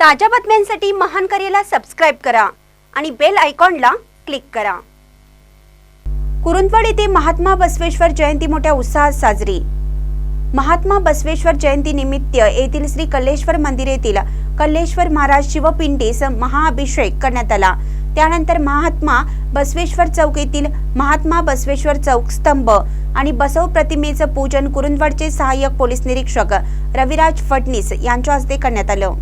ताज्या बातम्यांसाठी महान करेला सबस्क्राईब करा आणि बेल आयकॉनला क्लिक करा. कुरुंदवाड येथे महात्मा बसवेश्वर जयंती मोठ्या उत्साहात साजरी. महात्मा बसवेश्वर जयंती निमित्त येथील श्री कल्लेश्वर मंदिर येथील कल्लेश्वर महाराज शिवपिंडीस महाअभिषेक करण्यात आला. त्यानंतर महात्मा बसवेश्वर चौक येथील महात्मा बसवेश्वर चौक स्तंभ आणि बसव प्रतिमेचं पूजन कुरुंदवाडचे सहाय्यक पोलीस निरीक्षक रविराज फडणीस यांच्या हस्ते करण्यात आलं.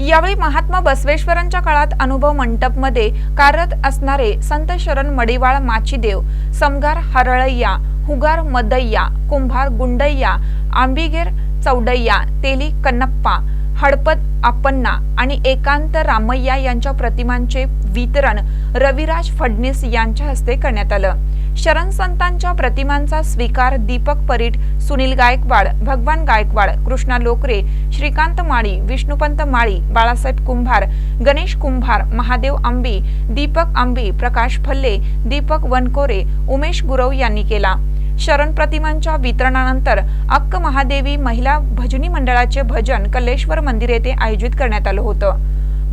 यावेळी महात्मा बसवेश्वरांच्या काळात अनुभव मंडपमध्ये कार्यरत असणारे संत शरण मडिवाळ माचीदेव समगार हरळय्या हुगार मदय्या कुंभार गुंडय्या आंबिगेर चौडय्या तेली कन्नप्पा हडपत अप्पन्ना आणि एकांत रामय्या यांच्या प्रतिमांचे वितरण रविराज फडणीस यांच्या हस्ते करण्यात आलं. शरण संतांच्या प्रतिमांचा स्वीकार दीपक परीट सुनील गायकवाड भगवान गायकवाड कृष्णा लोकरे श्रीकांत माळी विष्णुपंत माळी बाळासाहेब कुंभार गणेश कुंभार महादेव आंबी दीपक आंबी प्रकाश फल्ले दीपक वनकोरे उमेश गुरव यांनी केला. शरण प्रतिमांच्या वितरणानंतर अक्क महादेवी महिला भजनी मंडळाचे भजन कल्लेश्वर मंदिर येथे आयोजित करण्यात आलं होतं.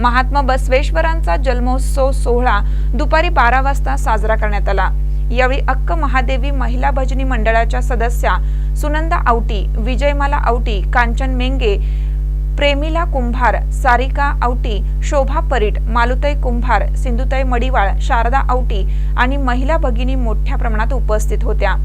महात्मा बसवेश्वरांचा जन्मोत्सव सोहळा दुपारी बारा वाजता साजरा करण्यात आला. यावेळी अक्क महादेवी महिला भजनी मंडळाच्या सदस्या सुनंदा आवटी विजयमाला आवटी कांचन मेंगे प्रेमिला कुंभार सारिका आवटी शोभा परीट मालुताई कुंभार सिंधुताई मडिवाळ शारदा आवटी आणि महिला भगिनी मोठ्या प्रमाणात उपस्थित होत्या.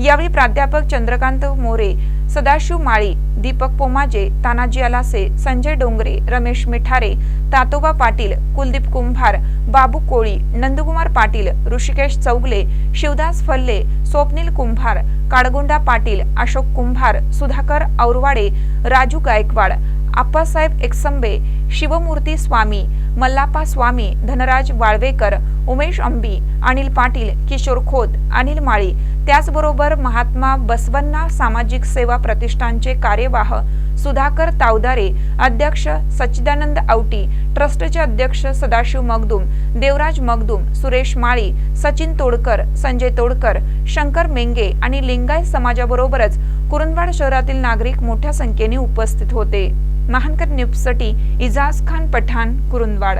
यावेळी प्राध्यापक चंद्रकांत मोरे सदाशिव माळी दीपक पोमाजे तानाजी अलासे संजय डोंगरे रमेश मिठारे तातोबा पाटील कुलदीप कुंभार बाबू कोळी नंदकुमार पाटील ऋषिकेश चौगले शिवदास फल्ले स्वप्नील कुंभार काडगुंडा पाटील अशोक कुंभार सुधाकर औरवाडे राजू गायकवाड आप्पासाहेब एकसंबे शिवमूर्ती स्वामी मल्लापा स्वामी धनराज वाळवेकर उमेश अंबी अनिल पाटील किशोर खोत अनिल माळी. त्याचबरोबर महात्मा बसवन्ना सामाजिक सेवा प्रतिष्ठानचे कार्यवाह सुधाकर तावदारे अध्यक्ष सच्चिदानंद आवटी ट्रस्टचे अध्यक्ष सदाशिव मगदुम देवराज मगदुम सुरेश माळी सचिन तोडकर संजय तोडकर शंकर मेंगे आणि लिंगायत समाजाबरोबरच कुरुंदवाड शहरातील नागरिक मोठ्या संख्येने उपस्थित होते. महानकर न्यूजसाठी इजाज खान पठाण कुरुंदवाड.